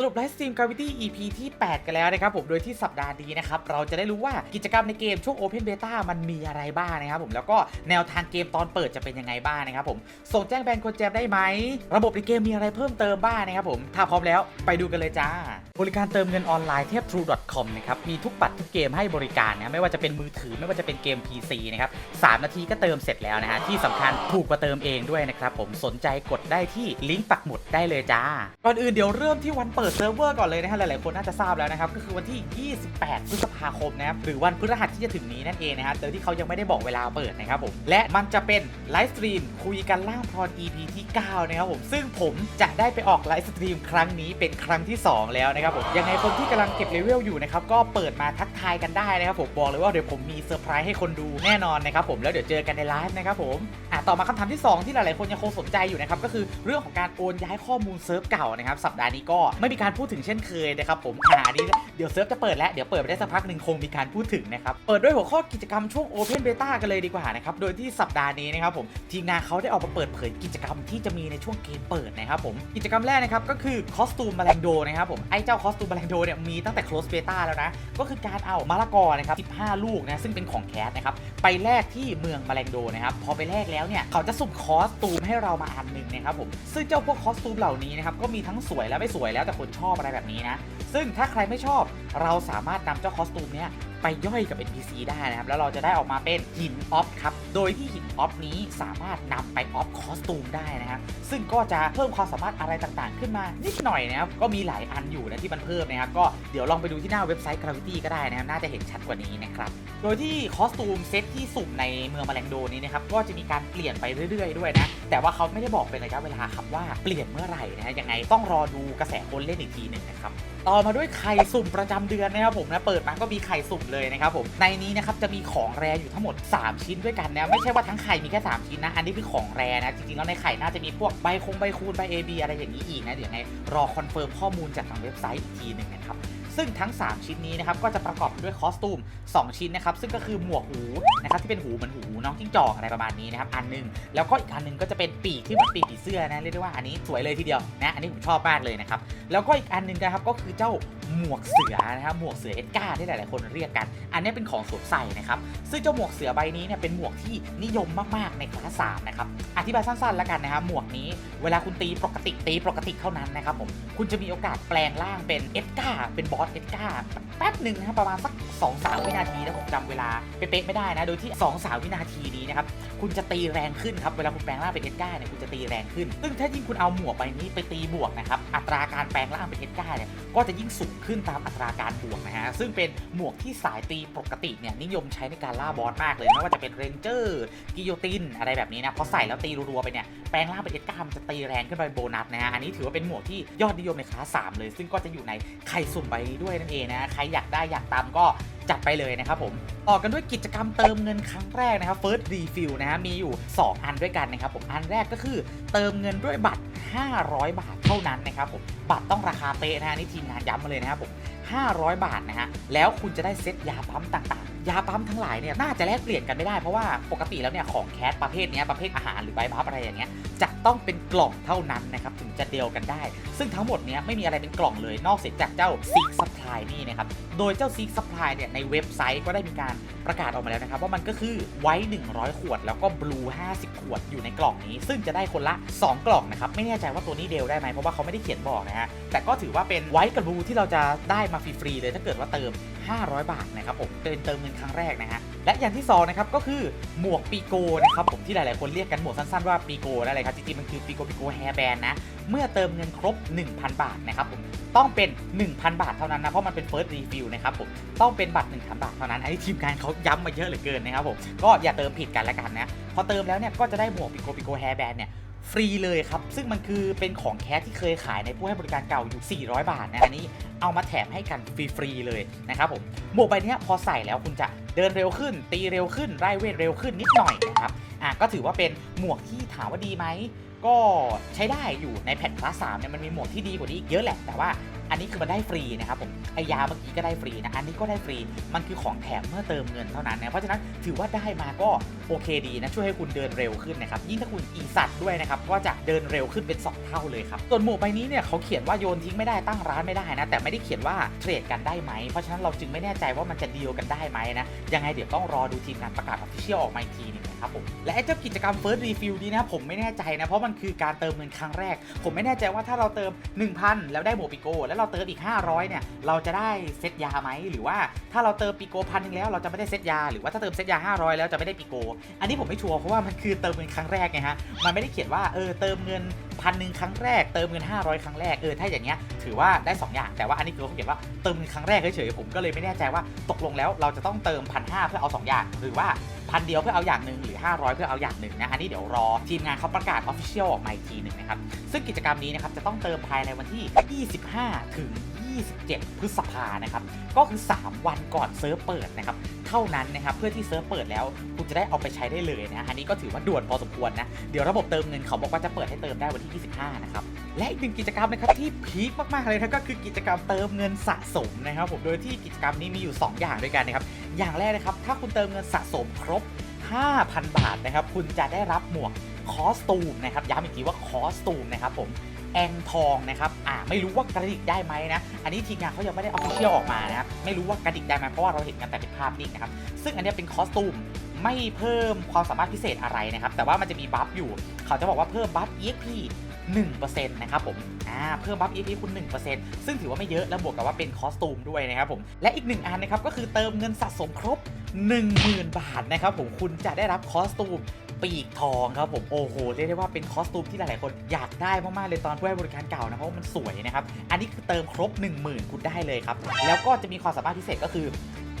สรุปไลฟ์สตรีม Gravity EP ที่ 8 กันแล้วนะครับผม โดยที่สัปดาห์นี้นะครับ เราจะได้รู้ว่ากิจกรรมในเกมช่วง Open Beta มันมีอะไรบ้างนะครับผม แล้วก็แนวทางเกมตอนเปิดจะเป็นยังไงบ้างนะครับผม ส่งแจ้งแบนคนแจมได้ไหม ระบบในเกมมีอะไรเพิ่มเติมบ้างนะครับผม ถ้าพร้อมแล้วไปดูกันเลยจ้า บริการเติมเงินออนไลน์เทพ true.com นะครับ มีทุกบัตทุกเกมให้บริการนะ ไม่ว่าจะเป็นมือถือ ไม่ว่าจะเป็นเกม PC นะครับ3นาทีก็เติมเสร็จแล้วนะฮะ ที่สำคัญถูกกว่าเติมเองด้วยนะครับผม สนใจกดได้ที่ลิงก์ปักหมุดได้เลยจ้า ก่อนอื่นเดี๋ยวเริ่มที่วันเปิดเซิร์ฟเวอร์ก่อนเลยนะฮะหลายๆคนน่าจะทราบแล้วนะครับก็คือวันที่ 28 พฤษภาคมนะครับหรือวันพฤหัสที่จะถึงนี้นั่นเองนะฮะโดยที่เขายังไม่ได้บอกเวลาเปิดนะครับผมและมันจะเป็นไลฟ์สตรีมคุยกันล่างพร EP ที่ 9 นะครับผมซึ่งผมจะได้ไปออกไลฟ์สตรีมครั้งนี้เป็นครั้งที่ 2 แล้วนะครับผมยังไงคนที่กำลังเก็บเลเวลอยู่นะครับก็เปิดมาทักทายกันได้นะครับผมบอกเลยว่าเดี๋ยวผมมีเซอร์ไพรส์ให้คนดูแน่นอนนะครับผมแล้วเดี๋ยวเจอกันในไลฟ์นะครับผมอะต่อมาคำถามที่ 2 ที่หลายๆคนยังคงสนใจอยู่นะครับก็คือเรื่องของการโอนย้ายข้อมูลเซิร์ฟเก่านะครับสัปดาห์นี้ก็ไม่มีการพูดถึงเช่นเคยนะครับผมอ่านนี้เดี๋ยวเซิร์ฟจะเปิดแล้วเดี๋ยวเปิดไปได้สักพักหนึ่งคงมีการพูดถึงนะครับ เปิดด้วยหัวข้อกิจกรรมช่วง Open Beta กันเลยดีกว่านะครับ โดยที่สัปดาห์นี้นะครับผมทีมงานเขาได้ออกมาเปิดเผยกิจกรรมที่จะมีในช่วงเกมเปิดนะครับผมกิจกรรมแรกนะครับก็คือคอสตูมแมลงโดนะครับผมไอ้เจ้าคอสตูมแมลงโดเนี่ยมีตั้งแต่ close beta แล้วนะก็คือการเอามะละกอนะครับ15 ลูกนะซึ่งเป็นของแคสนะครับไปแลกที่เมืองแมลงโดนะครับพอไปแลกแล้วเนี่ยเขาจะสุ่มคอสตูมให้เรามาอันหนึ่งนะครับผมซึ่งเจ้าพวกคอสตูมเหล่านี้นะครับก็มีทั้งสวยและไม่สวยแล้วแต่คนชอบอะไรแบบนี้นะ ซึ่งถ้าใครไม่ชอบเราสามารถนำเจ้าคอสตูมเนี้ยไปย่อยกับ NPC ได้นะครับ แล้วเราจะได้ออกมาเป็นหินออฟครับ โดยที่หินออฟนี้สามารถนำไปออฟคอสตูมได้นะครับ ซึ่งก็จะเพิ่มความสามารถอะไรต่างๆ ขึ้นมานิดหน่อยนะครับ ก็มีหลายอันอยู่นะที่มันเพิ่มนะครับ ก็เดี๋ยวลองไปดูที่หน้าเว็บไซต์ Gravity ก็ได้นะครับ น่าจะเห็นชัดกว่านี้นะครับ โดยที่คอสตูมเซตที่สุ่มในเมืองแมลงโดนี้นะครับ ก็จะมีการเปลี่ยนไปเรื่อยๆ ด้วยนะ แต่ว่าเขาไม่ได้บอกเป็นระยะเวลาครับว่าเปลี่ยนเมื่อไหร่นะฮะ ยังไงต้องรอดูกระแสคนเล่นอีกทีหนึ่งนะครับ ต่อมาด้วยไข่สุ่มประจำเดือนนะครับผมนะ เปิดมาก็มีไข่สุ่มเลยนะครับผมในนี้นะครับจะมีของแรอยู่ทั้งหมด 3 ชิ้นด้วยกันนะไม่ใช่ว่าทั้งไข่มีแค่ 3 ชิ้นนะ อันนี้คือของแรนะจริงๆแล้วในไข่น่าจะมีพวกใบคงใบคูณใบ AB อะไรอย่างนี้อีกนะเดี๋ยวไงรอคอนเฟิร์มข้อมูลจากทางเว็บไซต์อีกทีหนึ่งนะครับ ซึ่งทั้ง 3 ชิ้นนี้นะครับก็จะประกอบด้วยคอสตูม 2 ชิ้นนะครับซึ่งก็คือหมวกหูนะครับที่เป็นหูเหมือนหูน้องจิ้งจอกอะไรประมาณนี้นะครับอันหนึงแล้วก็อีกอันหนึงก็จะเป็นปีกที่เหมือนปีกผีเสื้อนะเรียกได้ว่าอันนี้สวยเลยทีเดียวนะอันนี้ผมชอบมากเลยนะครับแล้วก็อีกอันหนึงนะครับก็คือเจ้าหมวกเสือนะครับหมวกเสือเอ็ดการ์ที่หลาย ๆ คนเรียกกัน อันนี้เป็นของสวมใส่นะครับซึ่งเจ้าหมวกเสือใบนี้เนี่ยเป็นหมวกที่นิยมมาก ๆ ในคลาสสามนะครับอธิบายสั้น ๆ แล้วกันนะครับหมวกนี้เวลาคุณตีปกติตีปกติเท่านั้นนะครับผมคุณจะมีโอกาสแปลงร่างเป็นเอ็ดการ์เป็นบอสเอ็ดการ์แป๊บหนึ่งนะครับประมาณสัก2-3วินาทีนะผมจำเวลาเป๊ะๆไม่ได้นะโดยที่ 2-3 วินาทีนี้นะครับ คุณจะตีแรงขึ้นครับเวลาคุณแปลงร่างเป็นเอ็ดการ์เนี่ยคุณจะตีแรงขึ้น ซึ่งถ้ายิ่งคุณเอาหมวกใบนี้ไปตีบวกนะครับอัตราการแปลงร่างเป็นเอ็ดการ์เนี่ยก็จะยิ่งสูงขึ้นตามอัตราการบวกนะฮะซึ่งเป็นหมวกที่สายตีปกติเนี่ยนิยมใช้ในการล่าบอสมากเลยไม่ว่าจะเป็นเรนเจอร์กิโยตินอะไรแบบนี้นะพอใส่แล้วตีรัวๆไปเนี่ยแปลงร่างเป็นเอ็ดการ์มันจะตีแรงขึ้นไปโบนัสนะฮะอันนี้ถือว่าเป็นหมวกที่ยอดนิยมในคลาส3เลย ซึ่งก็จะอยู่ในไข่สุ่มใบนี้ด้วยนั่นเองนะใครอยากได้อยากตามก็ จัดไปเลยนะครับผมต่อกันด้วยกิจกรรมเติมเงินครั้งแรกนะครับ First Refill นะฮะมีอยู่ 2 อันด้วยกันนะครับผมอันแรกก็คือเติมเงินด้วยบัตร 500 บาทเท่านั้นนะครับผมบัตรต้องราคาเป๊ะนะฮะนี่ทีมงานย้ำมาเลยนะครับผม 500 บาทนะฮะ แล้วคุณจะได้เซ็ตยาปั๊มต่างๆ ยาปั๊มทั้งหลายเนี่ยน่าจะแลกเปลี่ยนกันไม่ได้เพราะว่าปกติแล้วเนี่ยของแคสประเภทนี้ประเภทอาหารหรือใบพับอะไรอย่างเงี้ยจะต้องเป็นกล่องเท่านั้นนะครับถึงจะเดียวกันได้ ซึ่งทั้งหมดเนี้ยไม่มีอะไรเป็นกล่องเลยนอกเสียจากเจ้า Seek Supply นี่นะครับโดยเจ้า Seek Supply เนี่ยในเว็บไซต์ก็ได้มีการประกาศออกมาแล้วนะครับว่ามันก็คือไว้ 100 ขวด แล้วก็ Blue 50 ขวดอยู่ในกล่องนี้ ซึ่งจะได้คนละ 2 กล่องนะครับไม่แน่ใจว่าตัวนี้เดลได้ไหมเพราะว่าเขาไม่ได้เขียนบอกนะฮะแต่ก็ถือว่าเป็นไว้กับ Blue ที่เราจะได้มาฟรีๆเลยถ้าเกิดว่าเติม 500 บาทนะครับผมเติมเติมเงินครั้งแรกนะฮะและอย่างที่สองนะครับก็คือหมวกปีโกนะครับผมที่หลายๆคนเรียกกันหมวกสั้นๆว่าปีโกนั่นแหละครับจริงๆมันคือปีโกปีโกแฮร์แบนนะเมื่อเติมเงินครบ 1,000 บาทนะครับผมต้องเป็น 1,000 บาทเท่านั้นนะเพราะมันเป็น first refill นะครับผมต้องเป็นบัตร1,000 บาทเท่านั้นอันนี้ทีมงานเขาย้ำมาเยอะเหลือเกินนะครับผมก็อย่าเติมผิดกันละกันนะพอเติมแล้วเนี่ยก็จะได้หมวกปิโกปิโกแฮร์แบนเนี่ย ฟรีเลยครับ ซึ่งมันคือเป็นของแคสที่เคยขายในผู้ให้บริการเก่าอยู่ 400 บาทนะอันนี้เอามาแถมให้กันฟรีๆเลยนะครับผมหมวกใบนี้พอใส่แล้วคุณจะเดินเร็วขึ้น ตีเร็วขึ้นไล่เวทเร็วขึ้นนิดหน่อยนะครับอะก็ถือว่าเป็นหมวกที่ถามว่าดีไหมก็ใช้ได้อยู่ในแพทคลาสามเนี่ยมันมีหมวกที่ดีกว่านี้อีกเยอะแหละแต่ว่า อันนี้คือมันได้ฟรีนะครับผมไอยาเมื่อกี้ก็ได้ฟรีนะอันนี้ก็ได้ฟรีมันคือของแถมเมื่อเติมเงินเท่านั้นนะเพราะฉะนั้นถือว่าได้มาก็โอเคดีนะช่วยให้คุณเดินเร็วขึ้นนะครับยิ่งถ้าคุณอีสัตว์ด้วยนะครับก็จะเดินเร็วขึ้นเป็น 2 เท่าเลยครับส่วนหมวกใบนี้เนี่ยเขาเขียนว่าโยนทิ้งไม่ได้ตั้งร้านไม่ได้นะแต่ไม่ได้เขียนว่าเทรดกันได้ไหมเพราะฉะนั้นเราจึงไม่แน่ใจว่ามันจะดีลกันได้ไหมนะยังไงเดี๋ยวต้องรอดูทีมงานประกาศออฟฟิเชียลออกมาอีกทีนึงนะครับผมและไอ้เจ้ากิจกรรม First Refill นี้นะผมไม่แน่ใจนะเพราะมันคือการเติมเงินครั้งแรก ผมไม่แน่ใจว่าถ้าเราเติม 1,000 แล้วได้โมปิโกแล้วเราเติมอีก 500เนี่ยเราจะได้เซตยาไหมหรือว่าถ้าเราเติมปิโกพันหนึ่งแล้วเราจะไม่ได้เซตยาหรือว่าถ้าเติมเซตยา 500 แล้วจะไม่ได้ปิโก อันนี้ผมไม่ชัวร์เพราะว่ามันคือเติมเงินครั้งแรกไงฮะมันไม่ได้เขียนว่าเออเติมเงิน พันหนึ่งครั้งแรกเติมเงิน 500 ครั้งแรกเออถ้าอย่างเงี้ยถือว่าได้ 2 อย่าง แต่ว่าอันนี้คือเขาเขียนว่าเติมเงินครั้งแรกเฉยๆผมก็เลยไม่แน่ใจว่าตกลงแล้วเราจะต้องเติมพันห้าเพื่อเอา 2 อย่าง หรือว่าพันเดียวเพื่อเอาอย่างหนึ่งหรือ 500 เพื่อเอาอย่างหนึ่งนะอันนี้เดี๋ยวรอทีมงานเขาประกาศออฟฟิเชียลออกมาอีกทีหนึ่งนะครับซึ่งกิจกรรมนี้นะครับจะต้องเติมภายในวันที่ 25 ถึง27 พฤษภานะครับ ก็คือ 3 วันก่อนเซิร์ฟเปิดนะครับ เท่านั้นนะครับ เพื่อที่เซิร์ฟเปิดแล้ว คุณจะได้เอาไปใช้ได้เลยนะ อันนี้ก็ถือว่าด่วนพอสมควรนะ เดี๋ยวระบบเติมเงินเขาบอกว่าจะเปิดให้เติมได้วันที่ 25 นะครับ และอีกหนึ่งกิจกรรมนะครับที่พีคมากๆเลยนะก็คือกิจกรรมเติมเงินสะสมนะครับผม โดยที่กิจกรรมนี้มีอยู่ 2 อย่างด้วยกันนะครับ อย่างแรกนะครับ ถ้าคุณเติมเงินสะสมครบ 5,000 บาทนะครับ คุณจะได้รับหมวกคอสตูมนะครับ ย้ำอีกทีว่าคอสตูมนะครับผม แองทองนะครับอ่าไม่รู้ว่ากระดิกได้ไหมนะ อันนี้ทีมงานเขายังไม่ได้เอาเชียลออกมานะครับไม่รู้ว่ากระดิกได้ไหมเพราะว่าเราเห็นกันแต่เป็นภาพนิ่งนะครับซึ่งอันนี้เป็นคอสตูมไม่เพิ่มความสามารถพิเศษอะไรนะครับ แต่ว่ามันจะมีบัฟอยู่ เขาจะบอกว่าเพิ่มบัฟ EXP 1%นะครับผม อ่า เพิ่มบัฟ EXP คุณ 1%ซึ่งถือว่าไม่เยอะ แล้วบวกกับว่าเป็นคอสตูมด้วยนะครับผม และอีกหนึ่งอันนะครับ ก็คือเติมเงินสะสมครบ 10,000 บาทนะครับผม คุณจะได้รับคอสตูม ปีกทองครับผมโอ้โหเรียกได้ว่าเป็นคอสตูมที่หลายๆคนอยากได้มากๆเลยตอนผู้ให้บริการเก่านะเพราะว่ามันสวยนะครับอันนี้คือเติมครบ 10,000 คุณได้เลยครับแล้วก็จะมีความสามารถพิเศษก็คือ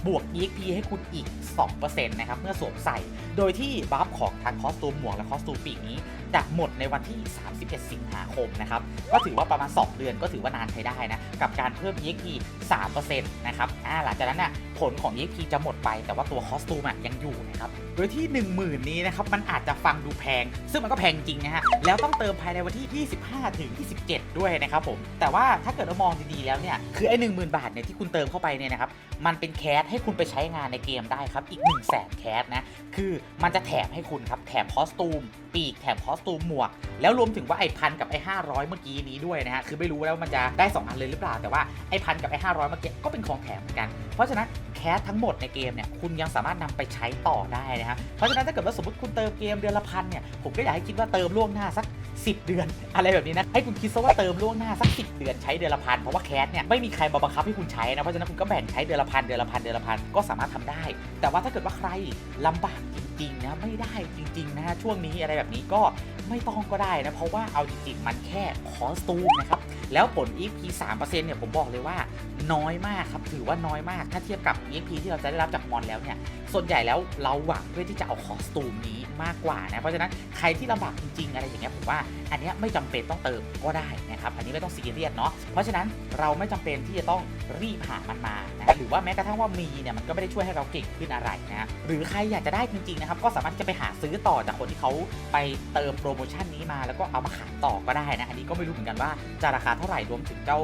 บวก EXP ให้คุณอีก 2%นะครับเมื่อสวมใส่ โดยที่บัฟของทางคอสตูมหมวกและคอสตูมปีกนี้จะหมดในวันที่ 31 สิงหาคมนะครับ ก็ถือว่าประมาณ 2 เดือนก็ถือว่านานใช้ได้นะ กับการเพิ่ม EXP 3%นะครับ อ่า หลังจากนั้นน่ะ ผลของ EXP จะหมดไปแต่ว่าตัวคอสตูมยังอยู่นะครับ โดยที่ 10,000 นี้นะครับ มันอาจจะฟังดูแพง ซึ่งมันก็แพงจริงนะฮะ แล้วต้องเติมภายในวันที่ 25 ถึง 27 ด้วยนะครับผม แต่ว่าถ้าเกิดเรามองดีๆแล้วเนี่ย คือไอ้ 10,000 บาทเนี่ยที่คุณเติมเข้าไปเนี่ยนะครับ มันเป็นแคสให้คุณไปใช้งานในเกมได้ครับ อีก 1 0 0 0 0แสนแคสนะ คือมันจะแถมให้คุณครับ แถมคอสตูม ปีก แถมคอสตูมหมวก แล้วรวมถึงว่าไอ้พันกับไอ้500 เมื่อกี้นี้ด้วยนะฮะ คือไม่รู้แล้วมันจะได้ 2 อันเลยหรือเปล่า แต่ว่าไอ้พันกับไอ้500 เมื่อกี้ก็เป็นของแถมเหมือนกัน เพราะฉะนั้นแคสทั้งหมดในเกมเนี่ยคุณยังสามารถนำไปใช้ต่อได้นะฮะเพราะฉะนั้นถ้าเกิดว่าสมมติคุณเติมเกมเดือนละพันเนี่ยผมก็อยากให้คิดว่าเติมล่วงหน้าสัก 10 เดือน อะไรแบบนี้นะให้คุณคิดซะว่าเติมล่วงหน้าสัก 10 เดือนใช้เดือนละพันเพราะว่าแคสเนี่ยไม่มีใครมาบังคับให้คุณใช้นะเพราะฉะนั้นคุณก็แบ่งใช้เดือนละพันเดือนละพันเดือนละพันก็สามารถทำได้ แต่ว่าถ้าเกิดว่าใครลำบากจริงๆนะไม่ได้จริงๆนะฮะช่วงนี้อะไรแบบนี้ก็ไม่ต้องก็ได้นะเพราะว่าเอาจริงๆมันแค่คอสตูมนะครับ แล้วผล EP 3%เนี่ยผมบอกเลยว่าน้อยมากครับ ถือว่าน้อยมาก ถ้าเทียบกับ EP ที่เราจะได้รับจากมอนแล้วเนี่ยส่วนใหญ่แล้วเราหวังเพื่อที่จะเอาคอสตูมนี้มากกว่านะ เพราะฉะนั้นใครที่ลำบากจริงๆ อะไรอย่างเงี้ยผมว่าอันเนี้ยไม่จำเป็นต้องเติมก็ได้นะครับ อันนี้ไม่ต้องซีเรียสเนาะ เพราะฉะนั้นเราไม่จำเป็นที่จะต้องรีบหามันมานะหรือว่าแม้กระทั่งว่ามีเนี่ยมันก็ไม่ได้ช่วยให้เราเก่งขึ้นอะไรนะหรือใครอยากจะได้จริงๆนะครับก็สามารถที่จะไปหาซื้อต่อจากคนที่เขาไปเติมโปรโมชั่นนี้มา แล้วก็เอามาขายต่อก็ได้นะอันนี้ก็ไม่รู้เหมือนกันว่าจะราคาเท่าไหร่รวมถึงเจ้า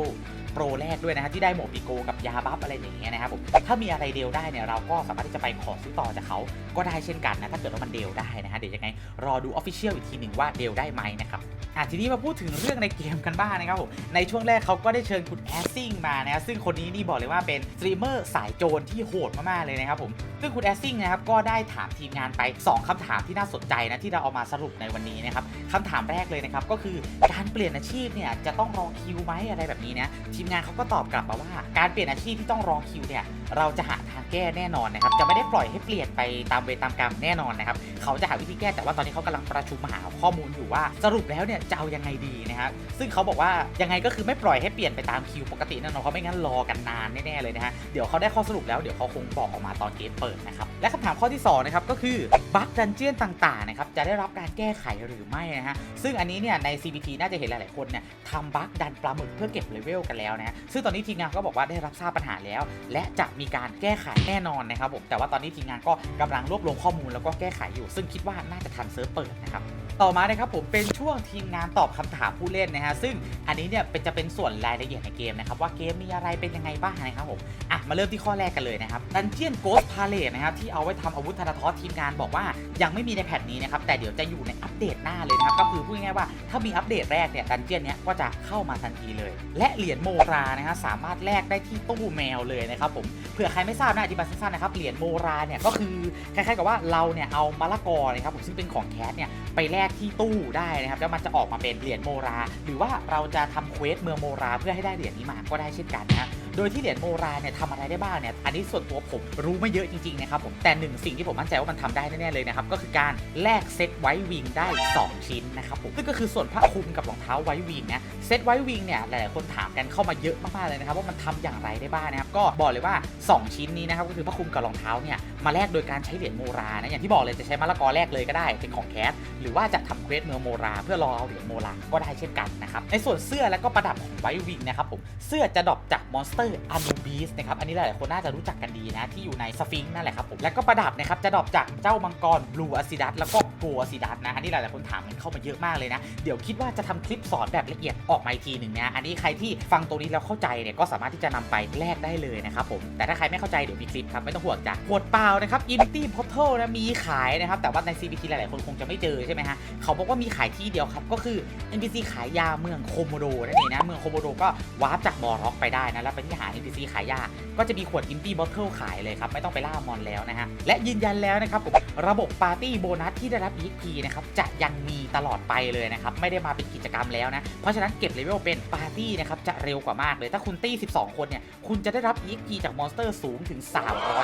โปรแรกด้วยนะฮะที่ได้โหมดปิโกกับยาบัฟอะไรอย่างเงี้ยนะครับผมถ้ามีอะไรเดลได้เนี่ยเราก็สามารถที่จะไปขอซื้อต่อจากเขาก็ได้เช่นกันนะถ้าเกิดว่ามันเดลได้นะฮะเดี๋ยวยังไงรอดูออฟฟิเชียลอีกทีหนึ่งว่าเดลได้ไหมนะครับอะทีนี้มาพูดถึงเรื่องในเกมกันบ้างนะครับผมในช่วงแรกเขาก็ได้เชิญคุณแอสซิงมานะซึ่งคนนี้นี่บอกเลยว่าเป็นสตรีมเมอร์สายโจรที่โหดมากๆเลยนะครับผมซึ่งคุณแอสซิงนะครับก็ได้ถามทีมงานไป 2คำถามที่น่าสนใจนะที่เราเอามาสรุปในวันนี้นะครับคำถามแรกเลยนะครับก็คือการเปลี่ยนอาชีพเนี่ยจะต้องรอคิวไหมอะไรแบบนี้นะทีมงานเขาก็ตอบกลับมาว่าการเปลี่ยนอาชีพที่ต้องรอคิวเนี่ย เราจะหาทางแก้แน่นอนนะครับ จะไม่ได้ปล่อยให้เปลี่ยนไปตามเวรตามกรรมแน่นอนนะครับ เขาจะหาวิธีแก้แต่ว่าตอนนี้เขากำลังประชุมหาข้อมูลอยู่ว่า สรุปแล้วเนี่ยจะเอายังไงดีนะครับ ซึ่งเขาบอกว่ายังไงก็คือไม่ปล่อยให้เปลี่ยนไปตามคิวปกติแน่นอนเพราไม่งั้นรอกันนานแน่ๆเลยนะฮะ เดี๋ยวเขาได้ข้อสรุปแล้วเดี๋ยวเขาคงบอกออกมาตอนเกมเปิดนะครับ และคำถามข้อที่สองนะครับก็คือบั๊กดันเจียนต่างๆนะครับจะได้รับการแก้ไขหรือไม่นะฮะ ซึ่งอันนี้เนี่ยใน CBT น่าจะเห็นหลายๆคนเนี่ยทำบั๊กดันปลาหมึกเพื่อเก็บเลเวลกันแล้วนะฮะซึ่งตอนนี้ทีมงานก็บอกว่าได้รับทราบปัญหาแล้ว และจะมีีการแก้ไขแน่นอนนะครับผมแต่ว่าตอนนี้ทีมงานก็กำลังรวบรวมข้อมูลแล้วก็แก้ไขอยู่ ซึ่งคิดว่าน่าจะทันเซิร์ฟเปิดนะครับ ต่อมานะครับผมเป็นช่วงทีมงานตอบคำถามผู้เล่นนะฮะซึ่งอันนี้เนี่ยเป็นจะเป็นส่วนรายละเอียดในเกมนะครับว่าเกมมีอะไรเป็นยังไงบ้างนะครับผมอะมาเริ่มที่ข้อแรกกันเลยนะครับดันเจียนโกสพาเลตนะครับที่เอาไว้ทำอาวุธธนาทอสทีมงานบอกว่ายังไม่มีในแพทนี้นะครับแต่เดี๋ยวจะอยู่ในอัปเดตหน้าเลยนะครับก็คือพูดง่ายๆว่าถ้ามีอัปเดตแรกเนี่ยดันเจียนเนี้ยก็จะเข้ามาทันทีเลย และเหรียญโมรานะฮะสามารถแลกได้ที่ตู้แมวเลยนะครับผมเผื่อใครไม่ทราบนะอธิบายสั้นๆนะครับเหรียญโมราเนี่ยก็คือคล้ายๆกับว่าเราเนี่ยเอามะละกอนะครับผมซึ่งเป็นของแคสเนี่ยไปแลกที่ตู้ได้นะครับแล้วมันจะออกมาเป็นเหรียญโมรา หรือว่าเราจะทำเควสเมืองโมราเพื่อให้ได้เหรียญนี้มาก็ได้เช่นกันนะ โดยที่เหรียญโมราเนี่ยทำอะไรได้บ้างเนี่ยอันนี้ส่วนตัวผมรู้ไม่เยอะจริงๆนะครับผมแต่หนึ่งสิ่งที่ผมมั่นใจว่ามันทำได้แน่ๆเลยนะครับก็คือการแลกเซตไว้วิงได้ 2 ชิ้นนะครับผมซึ่งก็คือส่วนผ้าคลุมกับรองเท้าไว้วิงนะเซตไว้วิงเนี่ยหลายๆคนถามกันเข้ามาเยอะมากๆเลยนะครับว่ามันทำอย่างไรได้บ้างนะครับก็บอกเลยว่า 2 ชิ้นนี้นะครับก็คือผ้าคลุมกับรองเท้าเนี่ยมาแลกโดยการใช้เหรียญโมรานะอย่างที่บอกเลยจะใช้มะละกอแลกเลยก็ได้เป็นของแคสหรือว่าจะทำเควสเมืองโมรา เพื่อรอเอาเหรียญโมราก็ได้เช่นกันนะครับในส่วนเสื้อและก็ประดับของไววิงนะครับผมเสื้อจะดรอปจากมอนสเตอร์อนูบีสนะครับ อันนี้หลายๆคนน่าจะรู้จักกันดีนะ ที่อยู่ในสฟิงค์นั่นแหละครับผม แล้วก็ประดับนะครับ จะดรอปจากเจ้ามังกรบลูอ s ซิดัสแล้วก็โกอ s ซิดัสนะ อันนี้หลายๆคนถามกันเข้ามาเยอะมากเลยนะ เดี๋ยวคิดว่าจะทำคลิปสอนแบบละเอียดออกมาอีกทีหนึ่งนะ อันนี้ใครที่ฟังตรงนี้แล้วเข้าใจเนี่ย ก็สามารถที่จะนำไปแลกได้เลยนะครับผม แต่ถ้าใครไม่เข้าใจเดี๋ยวมีคลิปครับ ไม่ต้องห่วงจ้ะขวดเปล่านะครับ Infinity Portal นะ มีขายนะครับ แต่ว่าใน CBT หลายๆคนคงจะไม่เจอใช่ไหมฮะ เขาบอกว่ามีขายที่เดียวครับ ก็คือ NPC ขายยาเมืองโคโมโดนั่นเองนะ เมืองโคโมโดก็วาร์ปจากบอร็อกไปได้นะแล้วไปที่หา NPC ขายยา ก็จะมีขวด Infinity Bottle ขายเลยครับ ไม่ต้องไปล่ามอนแล้วนะฮะ และยืนยันแล้วนะครับผมระบบปาร์ตี้โบนัสที่ได้รับ EXP นะครับจะยังมีตลอดไปเลยนะครับ ไม่ได้มาเป็นกิจกรรมแล้วนะ เพราะฉะนั้นเก็บเลเวลเป็นปาร์ตี้นะครับจะเร็วกว่ามากเลย ถ้าคุณตี้ 12 คนเนี่ยคุณจะได้รับ EXP จากมอนสเตอร์สูงถึง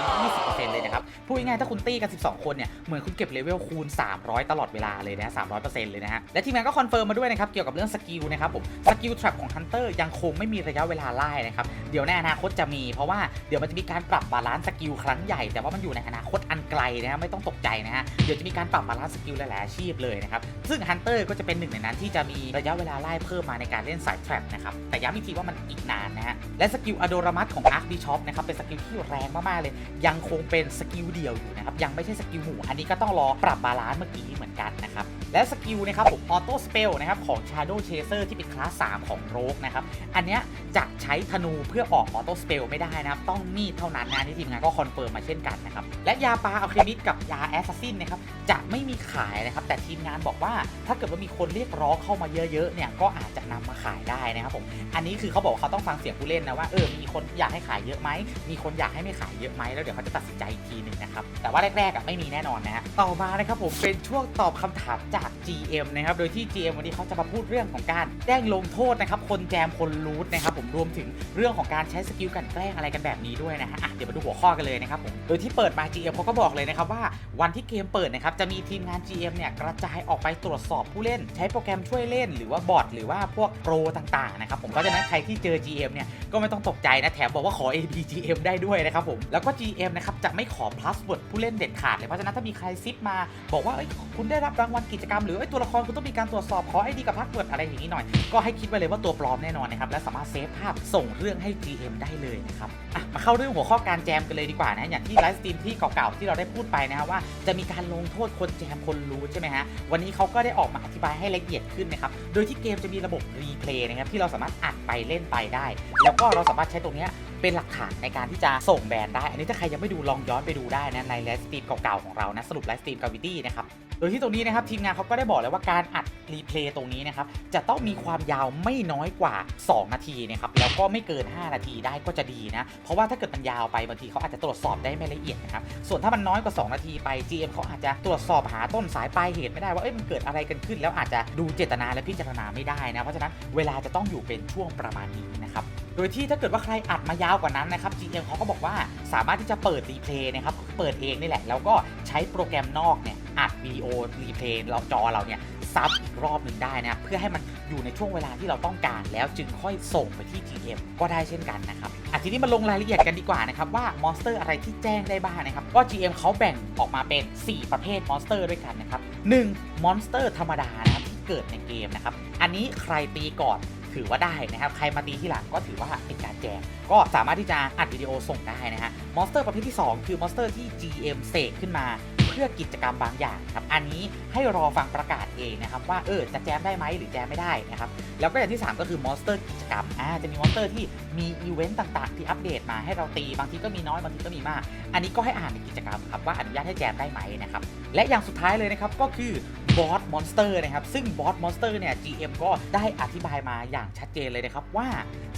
320%เลยนะครับพูดง่ายๆถ้าคุณตี้กัน 12 คนเนี่ยเหมือนคุณเก็บเลเวลคูณ 300 ตลอดเวลาเลยนะ300%เลยนะฮะและทีมงานก็คอนเฟิร์มมาด้วยนะครับเกี่ยวกับเรื่องสกิลนะครับผมสกิลทรัพของฮันเตอร์ยังคงไม่มีระยะเวลาไล่นะครับเดี๋ยวี๋ยวในอนาคตจะมี เพราะว่าเดี๋ยวมันจะมีการปรับบาลานซ์สกิลครั้งใหญ่ แต่ว่ามันอยู่ในอนาคตอันไกลนะฮะไม่ต้องตกใจนะฮะเดี๋ยวจะมีการปรับบาลานซ์สกิลหลายๆอาชีพเลยนะครับซึ่งฮันเตอร์ก็จะเป็นหนึ่งในนั้นที่จะมีระยะเวลาไล่เพิ่มมาในการเล่นสายแทรัพนะครับแต่ย้ำอีกทีว่ามันอีกนานนะฮะและสกิลอโดรามัสของอาร์คบิชอปนะครับเป็นสกิลที่แรงมากๆเลย ยังคงเป็นสกิลเดียวอยู่นะครับยังไม่ใช่สกิลหมู่อันนี้ก็ต้องรอปรับบาลานซ์เมื่อกี้เหมือนกันนะครับและสกิลนะครับผมออโต้สเปลนะครับของ Shadow Chaser ที่เป็นคลาส 3 ของโรกนะครับอันเนี้ยจะใช้ธนูเพื่อออกออโต้สเปลไม่ได้นะครับ ต้องมีดเท่านั้นนะที่ทีมงานก็คอนเฟิร์มมาเช่นกันนะครับ และยาปลาอัลเคมิสกับยาแอสซัสซินนะครับจะไม่มีขายนะครับ แต่ทีมงานบอกว่าถ้าเกิดว่ามีคนเรียกร้องเข้ามาเยอะๆเนี่ยก็อาจจะนำมาขายได้นะครับผมอันนี้คือเขาบอกว่าเขาต้องฟังเสียงผู้เล่นนะว่าเออมีคนอยากให้ขายเยอะไหมมีคนอยากให้ไม่ขายเยอะไหมแล้วเดี๋ยวเขาจะตัดสินใจอีกทีหนึ่งนะครับแต่ว่าแรกๆอะไม่มีแน่นอนนะฮะต่อมานะครับผมเป็นช่วงตอบคำถามจาก GM นะครับโดยที่ GM วันนี้เขาจะมาพูดเรื่องของการแจ้งลงโทษนะครับคนแจมคนรูทนะครับผมรวมถึงเรื่องของการการใช้สกิลกันแกล้งอะไรกันแบบนี้ด้วยนะฮะเดี๋ยวมาดูหัวข้อกันเลยนะครับผมโดยที่เปิดมา GM เขาก็บอกเลยนะครับว่าวันที่เกมเปิดนะครับจะมีทีมงาน GM เนี่ยกระจายออกไปตรวจสอบผู้เล่น ใช้โปรแกรมช่วยเล่น หรือว่าบอทหรือว่าพวกโปรต่างๆนะครับผมเพราะฉะนั้นใครที่เจอ GM เนี่ยก็ไม่ต้องตกใจนะแถมบอกว่าขอ AP GM ได้ด้วยนะครับผมแล้วก็ GM นะครับจะไม่ขอ password ผู้เล่นเด็ดขาดเลยเพราะฉะนั้นถ้ามีใครซิปมาบอกว่าเอ้ยคุณได้รับรางวัลกิจกรรมหรือเอ้ยตัวละครคุณต้องมีการตรวจสอบขอ ID กับ password อะไรอย่างนี้หน่อย ก็ให้คิดไว้เลยว่าตัวปลอมแน่นอนนะครับและสามารถเซฟภาพส่งเรื่องให้ GM ได้เลยนะครับมาเข้าเรื่องหัวข้อการแจมกันเลยดีกว่านะอย่างที่ไลฟ์สตรีมที่เก่าๆที่เราได้พูดไปนะครับว่าจะมีการลงโทษคนแจมคนรู้ใช่ไหมฮะวันนี้เขาก็ได้ออกมาอธิบายให้ละเอียดขึ้นนะครับโดยที่เกมจะมีระบบรีเพลย์นะครับที่เราสามารถอัดไปเล่นไปได้ แล้วก็เราสามารถใช้ตรงนี้เป็นหลักฐานในการที่จะส่งแบรนด์ได้ อันนี้ถ้าใครยังไม่ดูลองย้อนไปดูได้นะในไลฟ์สตรีมเก่าๆของเรานะสรุปไลฟ์สตรีมกาวิตี้นะครับโดยที่ตรงนี้นะครับทีมงานเขาก็ได้บอกเลยว่าการอัดรีเพลย์ตรงนี้นะครับจะต้องมีความยาวไม่น้อยกว่า 2 นาทีนะครับแล้วก็ไม่เกิน 5 นาทีได้ก็จะดีนะเพราะว่าถ้าเกิดมันยาวไปบางทีเขาอาจจะตรวจสอบได้ไม่ละเอียดนะครับส่วนถ้ามันน้อยกว่า 2 นาทีไป GM เขาอาจจะตรวจสอบหาต้นสายปลายเหตุไม่ได้ว่าเอ้ยมันเกิดอะไรกันขึ้น แล้วอาจจะดูเจตนาและพิจารณาไม่ได้นะเพราะฉะนั้นเวลาจะต้องอยู่เป็นช่วงประมาณนี้นะครับ ดยที่ถ้าเกิดว่าใครอัดมายาวกว่านั้นนะครับ GM เขาก็บอกว่าสามารถที่จะเปิดรีเพลย์นะครับเปิดเองนี่แหละ แล้วก็ใช้โปรแกรมนอกเนี่ยอัดวิดีโอรีเพลย์เราจอเราเนี่ยซับอีกรอบหนึ่งได้นะครับเพื่อให้มันอยู่ในช่วงเวลาที่เราต้องการ แล้วจึงค่อยส่งไปที่ GM ก็ได้เช่นกันนะครับอะทีนี้มาลงรายละเอียดกันดีกว่านะครับว่ามอนสเตอร์อะไรที่แจ้งได้บ้างนะครับก็ GM เขาแบ่งออกมาเป็น 4 ประเภทมอนสเตอร์ด้วยกันนะครับ1มอนสเตอร์ธรรมดานะครับที่เกิดในเกมนะครับอันนี้ใครตีก่อน ถือว่าได้นะครับ ใครมาตีที่หลังก็ถือว่าเป็นการแจมก็สามารถที่จะอัดวิดีโอส่งได้นะฮะ มอนสเตอร์ประเภทที่ 2 คือมอนสเตอร์ที่ GM เสกขึ้นมาเพื่อกิจกรรมบางอย่างครับ อันนี้ให้รอฟังประกาศเองนะครับว่าเออจะแจมได้ไหมหรือแจมไม่ได้นะครับ แล้วก็อย่างที่ 3 ก็คือมอนสเตอร์กิจกรรมอ่าจะมีมอนสเตอร์ที่มีอีเวนต์ต่างๆ ที่อัปเดตมาให้เราตี บางทีก็มีน้อยบางทีก็มีมาก อันนี้ก็ให้อ่านในกิจกรรมครับว่าอนุญาตให้แจมได้ไหมนะครับ และอย่างสุดท้ายเลยนะครับก็คือ บอสมอนสเตอร์นะครับ ซึ่งบอสมอนสเตอร์เนี่ย GM ก็ได้อธิบายมาอย่างชัดเจนเลยนะครับ ว่า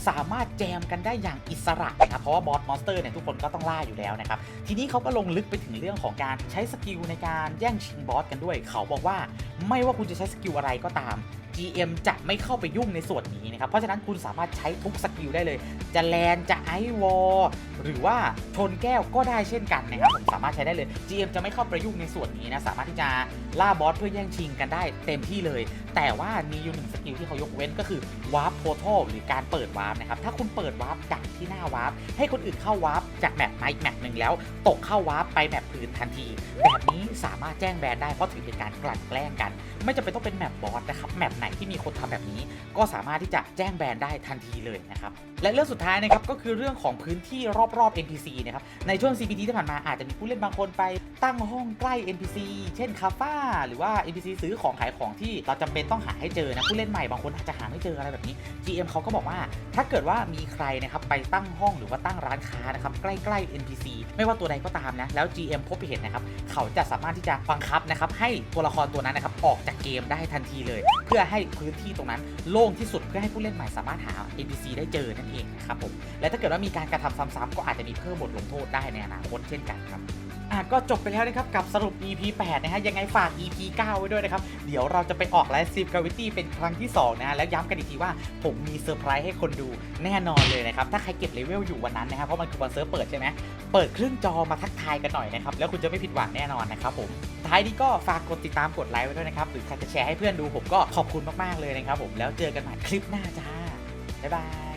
สามารถแจมกันได้อย่างอิสระนะครับ เพราะว่าบอสมอนสเตอร์เนี่ย ทุกคนก็ต้องล่าอยู่แล้วนะครับ ทีนี้เขาก็ลงลึกไปถึงเรื่องของการใช้สกิลในการแย่งชิงบอสกันด้วย เขาบอกว่าไม่ว่าคุณจะใช้สกิลอะไรก็ตาม GM จะไม่เข้าไปยุ่งในส่วนนี้นะครับ เพราะฉะนั้นคุณสามารถใช้ทุกสกิลได้เลย จะแลนจะไอวอลหรือว่าชนแก้วก็ได้เช่นกันนะครับผมสามารถใช้ได้เลย GM จะไม่เข้าไปยุ่งในส่วนนี้นะ สามารถที่จะล่าบอสเพื่อแย่งชิงกันได้เต็มที่เลย แต่ว่ามีอยู่หนึ่งสกิลที่เขายกเว้นก็คือวาร์ปโพ t a l หรือการเปิดวาร์ปนะครับ ถ้าคุณเปิดวาร์ปดักที่หน้าวาร์ปให้คนอื่นเข้าวาร์ปจากแมปมาอีกแมปหนึ่งแล้ว ตกเข้าวาร์ปไปแมปอื่นทันที แบบนี้สามารถแจ้งแบนได้เพราะถือเป็นการกลั่นแกล้งกัน ไม่จำเป็นต้องเป็นแมปบอสนะครับแมปไหนที่มีคนทำแบบนี้ ก็สามารถที่จะแจ้งแบนได้ทันทีเลยนะครับและเรื่องสุดท้ายนะครับก็คือเรื่องของพื้นที่รอบๆ NPC นะครับในช่วง CPT ที่ผ่านมาอาจจะมีผู้เล่นบางคนไปตั้งห้องใกล้ NPC เช่นคาฟ่าหรือว่า NPC ซื้อของขายของที่เราจำเป็นต้องหาให้เจอนะผู้เล่นใหม่บางคนอาจจะหาไม่เจออะไรแบบนี้ GM เขาก็บอกว่า ถ้าเกิดว่ามีใครนะครับไปตั้งห้องหรือว่าตั้งร้านค้านะครับใกล้ๆ NPC ไม่ว่าตัวใดก็ตามนะแล้ว GM พบไปเห็นนะครับเขาจะสามารถที่จะบังคับนะครับให้ตัวละครตัวนั้นนะครับออกจากเกมได้ทันทีเลย เพื่อให้พื้นที่ตรงนั้นโล่งที่สุดเพื่อให้ผู้เล่นใหม่สามารถหา NPC ได้เจอนั่นเองนะครับผมและถ้าเกิดว่ามีการกระทำซ้ำๆก็อาจจะมีเพิ่มบทลงโทษได้ในอนาคตเช่นกันครับ อะก็จบไปแล้วนะครับกับสรุป EP 8 นะฮะยังไงฝาก EP 9 ไว้ด้วยนะครับ เดี๋ยวเราจะไปออกไลฟ์ซีฟกาวิตี้เป็นครั้งที่ 2 นะฮะแล้วย้ำกันอีกทีว่าผมมีเซอร์ไพรส์ให้คนดูแน่นอนเลยนะครับ ถ้าใครเก็บเลเวลอยู่วันนั้นนะครับ เพราะมันคือวันเซิร์ฟเปิดใช่ไหมเปิดครึ่งจอมาทักทายกันหน่อยนะครับ แล้วคุณจะไม่ผิดหวังแน่นอนนะครับผมท้ายนี้ก็ฝากกดติดตามกดไลค์ไว้ด้วยนะครับหรือใครจะแชร์ให้เพื่อนดูผมก็ขอบคุณมากๆเลยนะครับผมแล้วเจอกันใหม่คลิปหน้าจ้าบ๊ายบาย